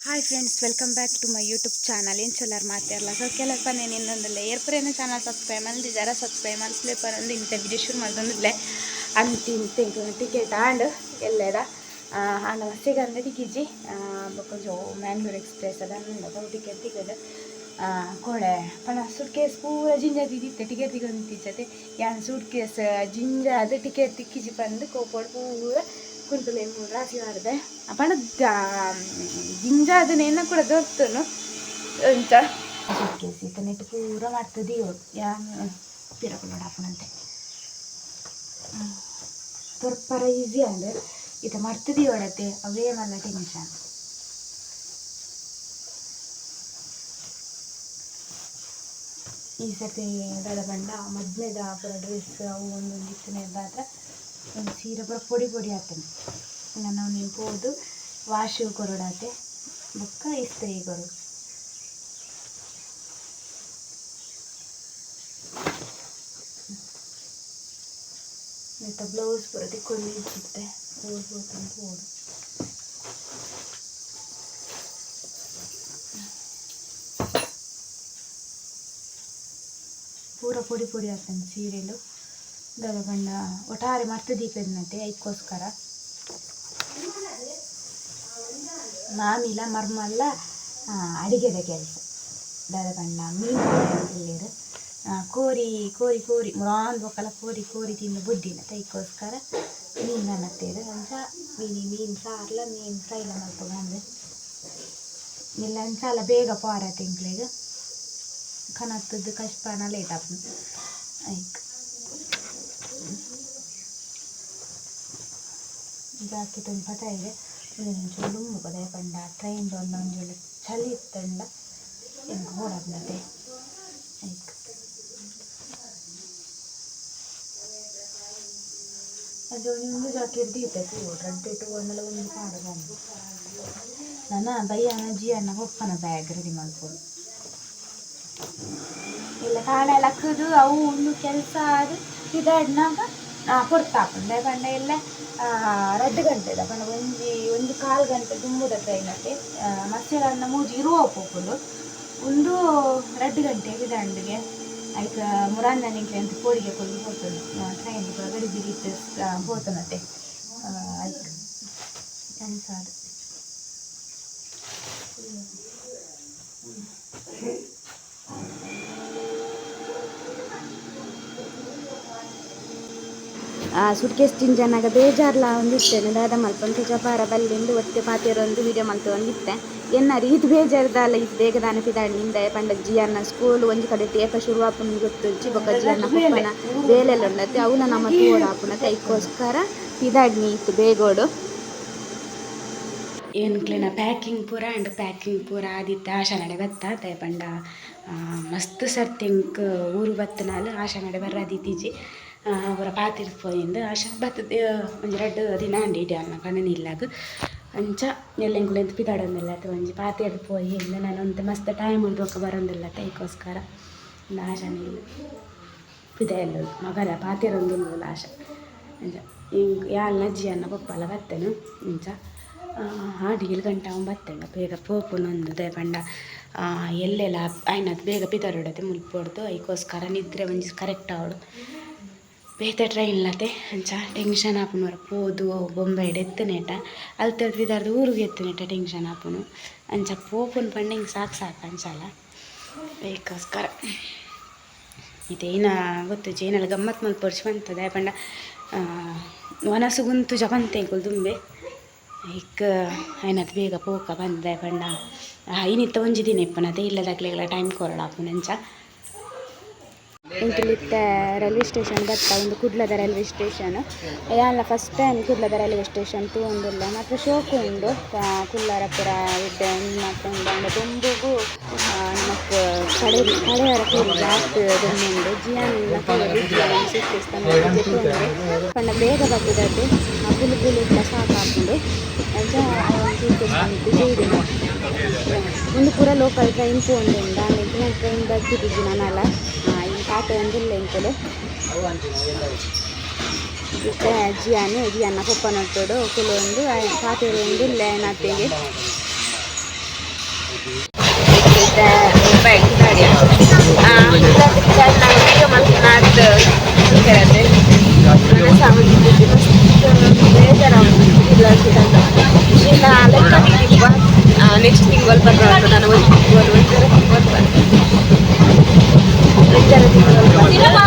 Hi friends welcome back to my YouTube channel ಏನು ಚಲರ್ ಮಾತಾಡಲ್ಲ ಸೊ ಕೆಲಪ್ಪ ಇನ್ನೊಂದು ಇನ್ನೊಂದಲ್ಲ ಏರ್ಪುರೇನ ಚಾನಲ್ ಸಬ್ಸ್ಕ್ರೈಬ್ ಮಾಡಿ ಜರ ಸಬ್ಸ್ಕ್ರೈಬ್ ಪರ್ ಪರಂದು ಇಂಥ ವಿಡಿಯೋ ಶುರು ಮಾಡಿದ್ರೆ ಅಂತಿ ಇಂತ ಟಿಕೆಟ್ ಆಂಡ್ ಎಲ್ಲೆದ ಆಂಡ ಮಸ್ಸಿಗೆ ಅಂದರೆ ಟಿಕಿಜಿ ಕೊಂಚ ಮ್ಯಾಂಗ್ಳೂರ್ ಎಕ್ಸ್ಪ್ರೆಸ್ ಅದ ಟಿಕೆಟ್ ತಿಕ್ಕದ ಕೊಳೆ ಪಣ ಸೂಟ್ ಕೇಸ್ ಪೂರ ಜಿಂಜ ದಿದಿತ್ತೆ ಟಿಕೆಟ್ ತಿಕ್ಕೊಂಡು ತಿಚ್ಚತೆ ಯಾನ್ ಸೂಟ್ ಕೇಸ್ ಜಿಂಜ ಅದು ಟಿಕೆಟ್ ತಿಕ್ಕಿಜಿ ಬಂದು ಕೋಪೋಡು ಪೂರ ಕುಂತಲೆ ಮೂರು ರಾಶಿ ಮಾಡಿದೆ ಪಣ ಜಿಂಜ ಅದನ್ನೇನ ಕೂಡ ದೊರ್ತನು. ಅಂತ ಸೂಟ್ ಕೇಸ್ ಈತ ನೆಟ್ಟು ಪೂರ ಮಾಡ್ತದೆ ಇವಳು. ಯಾನ್ ಪಿರಕೊಂಡು ಹಾಪಣಂತೆ ತೊರ್ಪರ ಈಸಿ ಅಂದ್ರೆ ಈತ ಮಾಡ್ತದೆ ಇವಳತ್ತೆ ಅವೇ ಮಲ್ಲ ಟೆನ್ಷನ್ ಈ ಸರ್ತಿ ದಡ ಬಂಡ ಮೊದಲನೇದ ಡ್ರೆಸ್ ಅವು ಒಂದೊಂದು ಇತ್ತನೆ ಮಾತ್ರ ಒಂದು ಸೀರೆ ಪೂರ ಪೊಡಿ ಪೊಡಿ ಆಗ್ತಾನೆ ನಾನು ನೀನು ಹೋದು ವಾಶ್ ಕೊರಡಾತೆ. ಬುಕ್ಕ ಇಸ್ತ್ರಿ ಕೊರು ಮತ್ತು ಬ್ಲೌಸ್ ಪೂರ ತಿಕ್ಕೊಂಡು ಇರುತ್ತೆ. ಓದ್ಬೋದಂತ ಓಡು ಪೂರ ಪೊಡಿ ಪುಡಿ ಆಗ್ತಾನೆ ಸೀರೆಲು. ದದ ಬಣ್ಣ ಒಟ್ಟಾರೆ ಮರ್ತದೀಪದಂತೆ ಅದಕ್ಕೋಸ್ಕರ ಮಾಮಿಲ, ಮರ್ಮಲ್ಲ ಅಡಿಗೆದ ಕೆಲಸ. ದದ ಬಣ್ಣ ಮೀನು ಕೋರಿ ಕೋರಿ ಕೋರಿ, ಮುರಾನ್ ಬೊಕ್ಕಲ ಕೋರಿ ಕೋರಿ ತಿಂದು ಬುದ್ಧಿನ ಅದಕ್ಕೋಸ್ಕರ ಮೀನು ಅನ್ನತ್ತೇರು ಅಂಚ ಮೀನು ಮೀನು ಸಾರ್ಲ, ಮೀನು ಫ್ರೈಲ ಮಲ್ಪ ಬಂದು ಇಲ್ಲ ಅಂಚಾಲ ಬೇಗ ಪಾರ ತಿಂಗ್ಳಿಗೆ. ಕನತ್ತದ್ದು ಕಷ್ಟನ ಲೇಟ್ ಆಯ್ತು. ಜಾಕೆಟ್ ಒಂದು ಪತ ಇದೆ ಒಂಚೂರು ಮುಖದ ಪಂಡ ಟ್ರೈನ್ ಒಂದೊಂದು ಚಳಿ ಇತ್ತಂಡ. ಹಿಂಗೆ ಓಡಾಡ್ನತೆ ಅದು ಒಂದು ದೀಪಕ್ಕೆ ರೆಡ್ ಇಟ್ಟು ಒಂದೆಲ್ಲ ಒಂದು ಪಾಡ ಬಂದು ನನ್ನ ಬೈಯನ ಜಿಯನ್ನ ಒಪ್ಪನ ಬ್ಯಾಗ್ ರೆಡಿ ಮಾಡ್ಕೊಂಡು ಇಲ್ಲ ಕಾಣ ಎಲ್ಲ ಹಾಕೋದು ಅವು ಒಂದು ಕೆಲಸ ಅದು ಇದಾಡ್ನಾಗ ಕೊಡ್ತಾಪಂಡೆ ಪಂಡ ಎಲ್ಲ ರಡ್ಡು ಗಂಟೆದ ಪಂಡ. ಒಂಜಿ, ಒಂದು ಕಾಲು ಗಂಟೆ ತುಂಬುದ ಟ್ರೈನಕ್ಕೆ ಮಸ್ತಿರನ್ನ ಮೂಜಿ ಇರುವ ಪೋಪುಂಡು ಒಂದು ರಡ್ಡು ಗಂಟೆ ದಂಡಿಗೆ ಆಯ್ತು ಮುರಾಂಜನಿಗೆ ಅಂತ ಕೋಳಿಗೆ ಕೊಲ್ಲಿ ಹೋಗ್ತದೆ. ಟ್ರೈನ್ ಗಡಿ ಬಿಗಿತ್ತು ಹೋತನತ್ತೆ ಆಯ್ತು. ಅನ್ಸಾದು ಸುಟ್ಕೇಸ್ ಜನಾಗ ಬೇಜಾರ್ಲ ಒಂದಿತ್ತೇನೆ ದಾದ ಮಲ್ಪಂತ ಜಪಾರ ಬಲ್ಲಿಂದು ಒತ್ತೆ ಪಾತಿಯರು ಒಂದು ವಿಡಿಯೋ ಮಲ್ತು ಒಂದಿತ್ತೆ. ಎನ್ನಾರು, ಇದು ಬೇಜಾರ್ದಲ್ಲ, ಇದು ಬೇಗ ದಾನ ಪಿದಾಡಿನಿಂದ ಪಂಡ ಜಿಯನ್ನ ಸ್ಕೂಲ್ ಒಂಜಿ ಕಡೆ ತೇಪ ಶುರು ಆಪುನ ಗೊತ್ತುಂಚಿ ಬೊಕ್ಕ ಜಿಯನ್ನ ಪಪ್ಪನ ಬೇಲೆಲ್ಲ ಉಂಡತ್ತೆ ಅವನ ನಮ್ಮ ತೋಡ ಆಪುನತೆ ಐಕೋಸ್ಕರ ಪಿದಾಡ್ನಿ ಇತ್ತು ಬೇಗೋಡು. ಏನು ಪ್ಯಾಕಿಂಗ್ ಪೂರ ಆ್ಯಂಡ್ ಪ್ಯಾಕಿಂಗ್ ಪೂರ ಆದಿತ್ತು. ಆಶಾ ನಡೆ ಬತ್ತ ತೈ ಪಂಡ ಮಸ್ತ್ ಸರ್ತಿಂಕ್ ಊರು ಬತ್ತನಾಲು ಆಶಾ ನಡೆ ಪೂರ ಪೋಯಿಂದು ಆಶಾ ಬತ್ತದ ಒಂಜಿ ರಡ್ಡ್ ದಿನ ಅಂಡಿ ಇಡ್ಯಾನ ಕಣ್ಣನ ಇಲ್ಲಾಗ ಅಂಚ ಎಲ್ಲೆಂಕುಲೆಂತ ಪಿದಾಡೊಂದಿಲ್ಲ ಒಂಜಿ ಪಾತಿರ್ದು ಪೋಯಿ ಇಂದ ನಾನು ಅಂತ ಮಸ್ತ್ ಟೈಮ್ ಉಳ್ದೊಕ್ಕ ಬರೋಂದಿಲ್ಲ ತೈಕೋಸ್ಕರ ಆಶಾನ ಇಲ್ಲ ಪಿದೆ ಎಲ್ಲ ಮಗದ ಪಾತಿರೊಂದುಲ್ಲ ಆಶಾ. ಅಂಚ, ಹಿಂಗ್ ಯಾಲ್ ನಜ್ಜಿಯನ್ನ ಪಪ್ಪಲ್ಲ ಬತ್ತೇನು? ಇಂಚ ಆಡಿಗೆ ಗಂಟೆ ಅವ್ನು ಬತ್ತೇಂಡ ಬೇಗ ಪೋಪುನೊಂದು ದೇ ಪಂಡ ಎಲ್ಲೆಲ್ಲ ಆಯ್ನದು ಬೇಗ ಪಿದರೊಡತೆ ಮುಲ್ಪೊಡ್ದು ಐಕೋಸ್ಕರ ನಿದ್ರೆ ಒಂಜಿ ಕರೆಕ್ಟ್ ಆವಡು. ಬೇತೆ ಟ್ರೈನ್ ಲತೆ ಅಂಚ ಟೆನ್ಷನ್ ಆಪುನು ಪೋದು ಬೊಂಬೈಡ್ ಎತ್ತನೇಟ ಅಲ್ತ ಪಿದಾರ್ದು ಊರಿಗೆ ಎತ್ತನೇಟ ಟೆನ್ಷನ್ ಆಪುನು. ಅಂಚ ಪೋಪುನ್ ಪಂಡ ಹಿಂಗೆ ಸಾಕು ಸಾಕು ಅಂಚಲ್ಲ ಬೇಕೋಸ್ಕರ. ಇದೇನ ಗೊತ್ತು ಜೇನಲ್ಲಿ ಗಮ್ಮತ್ ಮಲ್ ಬಂತದೆ ಪಂಡ ವನಸು ಜಪಂತೆ ಜಪಂತೇಕುಲು ದುಂಬೆ. ಇಕ್ಕ ಆಯ್ನದು ಬೇಗ ಪೋಕ ಬಂದೆ ಪಂಡ ಐನಿತ್ತ ಒಂಜಿ ದಿನ ಇಪ್ಪನತೆ. ಇಲ್ಲದಾಗ್ಲೆಲ್ಲ ಟೈಮ್ ಕೊರಡಾಪುನಂಚ ಇಂತಿಲಿತ್ತ ರೈಲ್ವೆ ಸ್ಟೇಷನ್ ಬತ್ತ ಒಂದು ಕುಡ್ಲದ ರೈಲ್ವೆ ಸ್ಟೇಷನ್. ಯಾನ್ಲ ಫಸ್ಟ್ ಟೈಮ್ ಕುಡ್ಲದ ರೈಲ್ವೆ ಸ್ಟೇಷನ್ ತೂವೊಂದುಲ್ಲ. ಮಾತ್ರ ಶೋಕು ಉಂಡು ಕುಲ್ಲರ ಪುರ ಇದ್ದ ಮಾತ್ರ ಉಂಡು ತುಂಬುಗು ನಮಕ್ ಕಡೆ ಕಡೆಯರ ಕೂಡ ಜಾಸ್ತಿ ದೊಂಬುಂಡು ಜಿಯಾನ್ ಪಂಡ ಬೇಗ ಬರ್ತದದ್ದು. ಪುಲು ಪುಲು ಇಟ್ಲ ಸಾಕಾಕೊಂಡು ಒಂದು ಪೂರ ಲೋಕಲ್ ಟ್ರೈನ್ ಆಮೇಲೆ ಟ್ರೈನ್ ಬತ್ತಿದ್ದು ನಾನಲ್ಲ ಪಾತೆ ಅಂದಿಲ್ಲ ಎಂಕಲು ಇತ್ತೆ ಅಜ್ಜಿ ಜಿಯನ್ನ ಪಪ್ಪ ನಟ್ಟೋಡು ಕೆಲವೊಂದು ಪಾತೆರು ಒಂದಿಲ್ಲ ಹೇಳ್ದೆ ನೆಕ್ಸ್ಟ್ ತಿಂಗಳು ಬರ್ಬಾರ್ದು ನಾನು ಒಂದು ತಿಂಗಳು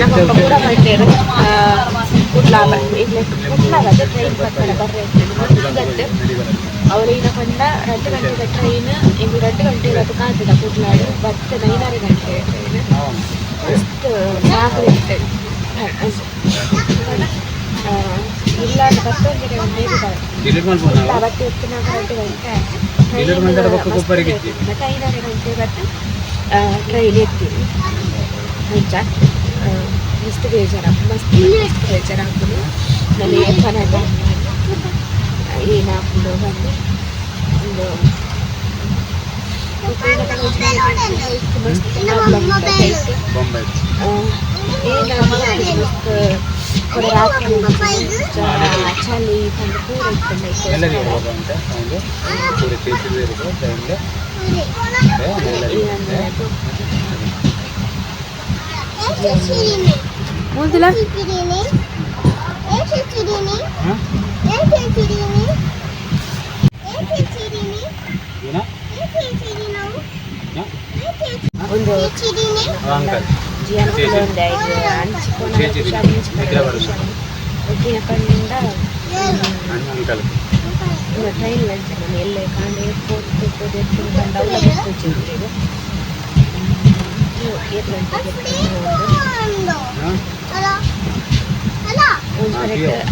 ನಮ್ಮ ಪೂರ ಮಾಡ್ತೇವೆ ಕುಡ್ಲಾಬ ಇಲ್ಲಿ ಕುಡ್ಲಾಬ ಟ್ರೈನ್ ಬರ್ತಾರೆ ಬರ್ರೆ ಗಂಟೆ ಅವ್ರೇನ ಕಂಡ ರೆಂಟು ಗಂಟೆದ ಟ್ರೈನ್ ಇಂದು ರೆಂಟು ಗಂಟೆಗೆ ಅದು ಕಾದಿಲ್ಲ ಕುಡ್ಲಾಡು ಬರ್ತದೆ ಐದಾರು ಗಂಟೆ ಟ್ರೈನ್ ಮಸ್ತ್ ಸಾಕಲಿರ್ತೇವೆ ಇಲ್ಲ ಬರ್ತೊಂದಿಗೆ ಕುಡ್ಲಾ ಹೊತ್ತಿನ ರೆಂಟು ಗಂಟೆ ಟ್ರೈನ್ ಮತ್ತೆ ಗಂಟೆ ಬರ್ತದೆ ಟ್ರೈನ್ ಎತ್ತೀವಿ ಮುಂಚ ಮಸ್ತ್ ಬೇಜಾರ ಮಸ್ತ್ ಮಸ್ತ್ ಬೇಜಾರ ಹಾಕುದು ನನಗೆ ಕನ್ನಡ ಏನು ಹಾಕುದು ಬಂದು ಒಂದು ಮಸ್ತ್ ಏನು ಮಸ್ತ್ ಕೊಡೆ ರಾತ್ರಿ ಚಳಿ ತಂದು ಪೂರ ಎಲ್ಲರಿಗೆ ಇಟ್ಕೊಂಡು ಹೋಗುವಂತೆ ಒಂದು ಪೂರ ಕೇಸಿದೆ ಇರೋದು ಟೈಮ್ಗೆ ಮುಂದಿಲ್ಲ ಏನ ಒಂದು ಅಂಕಲ್ ಜಿಯನ್ ಒಂದು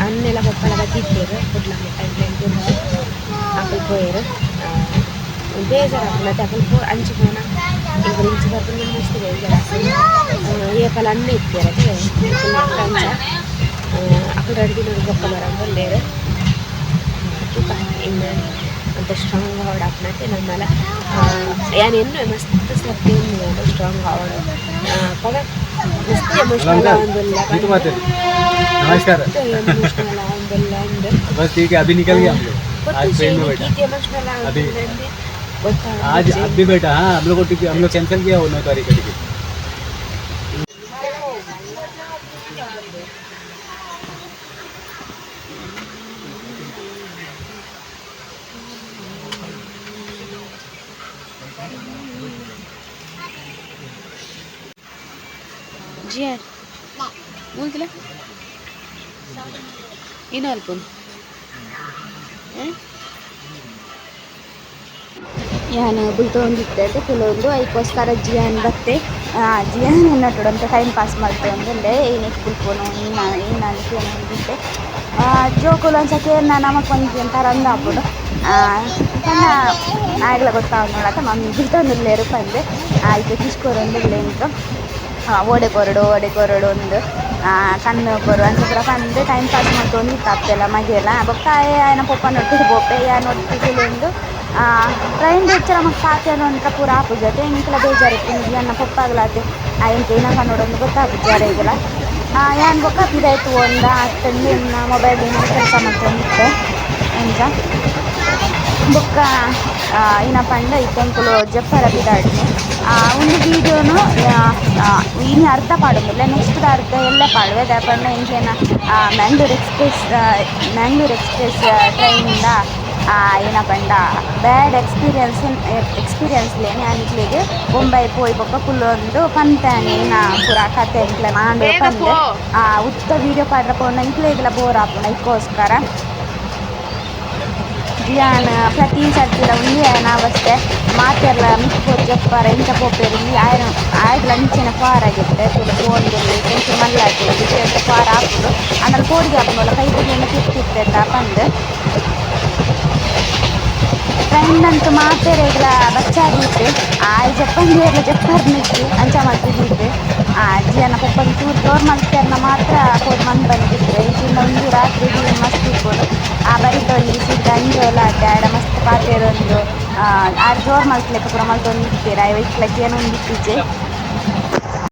ಅನ್ನೆಲ್ಲ ಪಪ್ಪಳ ಬತ್ತಿದ್ದೇವೆ ಕೊಡ್ಲಾಮ ಟೈಮ್ ಅಕ್ಕಲ್ ಪೋಯರು ಬೇಜಾರು ಮತ್ತೆ ಅಕ್ಕಲ್ ಪೋ ಹಂಚಿಕೋಣ ಈಗ ಇಂಚು ಬರ್ಕೊಂಡು ಮಸ್ತ್ ಬೇಜಾರು ಏಪಲ್ ಅನ್ನ ಇತ್ತಾರೆ ಅಂಚ ಅಕ್ಕಡ ಅಡುಗೆ ಗೊಪ್ಪ ಬರಂಗಲ್ಲೇರು ಇನ್ನು ಅಂತ ಸ್ಟ್ರಾಂಗ್ ಆವಡ ಹಾಕ್ನತ್ತೆ ನಮ್ಮಲ್ಲ ಯಾನ್ ಎನ್ನು ಮಸ್ತ್ ಸರ್ತಿ ಒಂದು ಸ್ಟ್ರಾಂಗ್ ಆವಡ ಪಗ ಮಸ್ತ್ ಎಮೋಷನಲ್ ಒಂದಿಲ್ಲ जीतू माते नमस्कार ಎಮೋಷನಲ್ ಒಂದಿಲ್ಲ ಅಂದ್ರೆ बस ठीक है अभी निकल गए हम लोग आज ट्रेन में बैठा ಗೀತೆ ಎಮೋಷನಲ್ ಅದೇ. ಅಂದ್ರೆ आज अब भी बैठा हाँ हम लोग को टिकट हम लोग कैंसिल किया वो नौ तारीख का टिकट ಜಿಯರ್ ಮುಗಿಲ್ಲ ಇನ್ನೂ ಅಲ್ಪ ಯಾನ್ ಬುಲ್ತೊಂದಿತ್ತೆ ಕೆಲವೊಂದು ಅದಕ್ಕೋಸ್ಕರ ಜಿಯಾನ್ ಬತ್ತೆ ಜಿಯಾನ್ ಎನ್ನಟ್ಟುಡು ಅಂತ ಟೈಮ್ ಪಾಸ್ ಮಾಡ್ತೆ ಒಂದುಂಡೆ ಏನಕ್ಕೆ ಬುಲ್ಪೋನು ಏನ ಏನ ಅಂದಿದ್ದೆ ಜೋಕುಲು ಒಂದ್ಸತಿ ನಾ ನಮಕ್ ಒಂದು ಒಂಥರ ಅಂದಾಪುಡು ಆಗ್ಲ ಗೊತ್ತಾಗ ಮಮ್ಮಿ ಬುಲ್ತೊಂದುಲ್ಲೇರು ಪಂದೆ ಆಯ್ತು ಕಿಸ್ಕೊರೊಂದುಲ್ಲೆ ಅಂತ ಓಡೆ ಕೊರಡು ಓಡೆ ಕೊರಡು ಒಂದು. ಕಣ್ಣು ಕೊರು ಅಂತ ಬಂದು ಟೈಮ್ ಪಾಸ್ ಮಾಡ್ಕೊಂಡು ಇತ್ತಾಪ್ತೆಲ್ಲ ಮಗೆಲ್ಲ ಬೊಕ್ಕ ಆಯನ ಪೊಪ್ಪ ನೋಡ್ತಿದ್ದು ಬೊಪ್ಪೆ ಯಾ ನೋಡ್ತಿದ್ದಿಲ್ಲ ಒಂದು. ಟ್ರೈನ್ ಹೆಚ್ಚರ ಮಕ್ಕ ಅನ್ನೋ ಅಂತ ಪೂರ ಆಪುಜತೆ ಇತ್ತು. ಬೇಜಾರಿತ್ತು ನನ್ನ ಪೊಪ್ಪಾಗ್ಲಾತೆ ಆ ಎಂಕ ಏನಪ್ಪ ನೋಡೋದು ಗೊತ್ತಾಪುಜಿ ಈಗಲ್ಲ. ಏನು ಬೊಕ್ಕ ಇದಾಯ್ತು ಒಂದ ಅತ್ತಂದು ಮೊಬೈಲ್ ಏನೋ ಕೆಲಸ ಮಾಡ್ಕೊಂಡಿದ್ದೆ ಎಂಚ ಬೊಕ್ಕ ಏನಪ್ಪ ಅಂದ್ರೆ ಇತ್ತೊಂದು ಜಪ್ಪರ ಬಿದಾಡ್ನೆ ಒಂದು ವೀಡಿಯೋನು ಇನ್ನು ಅರ್ಧ ಪಾಡೋದಿಲ್ಲ ನೆಕ್ಸ್ಟ್ ಅರ್ಧ ಎಲ್ಲ ಪಾಡುವೆ ದಾಪಣ್ಣ ಇಂಕೇನ ಮ್ಯಾಂಗ್ಳೂರ್ ಎಕ್ಸ್ಪ್ರೆಸ್ ಮ್ಯಾಂಗ್ಳೂರ್ ಎಕ್ಸ್ಪ್ರೆಸ್ ಟ್ರೈನಿಂದ ಏನ ಪಂಡ ಬ್ಯಾಡ್ ಎಕ್ಸ್ಪೀರಿಯನ್ಸ್ ಎಕ್ಸ್ಪೀರಿಯನ್ಸ್ ಲೇನೆ ಅನ್ಕ್ಲಿಗೆ ಬೊಂಬೈ ಪೋಯ್ ಬೊಕ್ಕ ಕುಲ್ಲೊಂದು ಪಂತಾನೆ ಏನ ಪೂರ ಕತೆ ಎಂಕ್ಲೆ ಮಾಂಡು ಪಂದೆ ಉತ್ತ ವೀಡಿಯೋ ಪಾಡ್ರ ಪೋಂಡ ಇಂಕ್ಲೆ ಇದ್ಲ ಬೋರ್ ಆಪುಂಡ ಇದಕ್ಕೋಸ್ಕರ ಲಿಯಾಣ ಪ್ರತಿ ಸರ್ತಿಲ ಉಂಡಿಯ ನಾವಷ್ಟೆ ಮಾತೆಲ್ಲ ಮಿಕ್ಕೋರು ಜಪ್ಪಾರ, ಇಂಥ ಪೋಪೇರು ಇಲ್ಲಿ ಆಯ್ರ ಆಯ್ಲ ಅಂಚಿನ ಪಾರ ಆಗಿತ್ತೆ ತುಳು ಫೋನ್ದಲ್ಲಿ ಕೆಂಚು ಮಲ್ಲಾಗಿ ಬಿಟ್ಟು ಪಾರ ಹಾಕುದು ಆಮೇಲೆ ಕೋಡಿಗೆ ಹಾಕೊಂಡು ಕೈ ಬಿಡಿಯನ್ನು ಕಿತ್ತಿತ್ತೆ ಅಂತ ಬಂದು ಫ್ರೆಂಡ್ ಅಂತೂ ಮಾತೇರೆ ಇಲ್ಲ ಬಚ್ಚಾಗಿತ್ತು ಆಯ್ ಜಪ್ಪಂದಿಯರ್ಲ ಜಪ್ಪಾರ್ನಿತ್ತು ಅಂಚ ಮಾಡ್ತಿದ್ದಿದ್ದೆ ಆ ಅಜ್ಜಿಯನ್ನ ಪಪ್ಪನ ಚೂರು ಜೋರು ಮಾಡ್ತಾರನ್ನ ಮಾತ್ರ ಕೋಡ್ ಮಂದು ಬಂದಿದ್ದೆ ಇಲ್ಲಿಂದ ಒಂದು ರಾತ್ರಿ, ಮಸ್ತ್ ಇಟ್ಕೊಂಡು. ಜೋಳ ಅಡ್ಡಾಡ ಮಸ್ತ್ ಪಾತೆರೊಂದು ಆರು ಜೋರು ಮಲ್ತ್ಲೆಕ್ಕ ಪೂರ ಮಲ್ತೊಂದಿತ್ತೀರ ಐವತ್ತು ಲಕ್ಕ ಏನೊಂದಿತ್ತೀಚೆ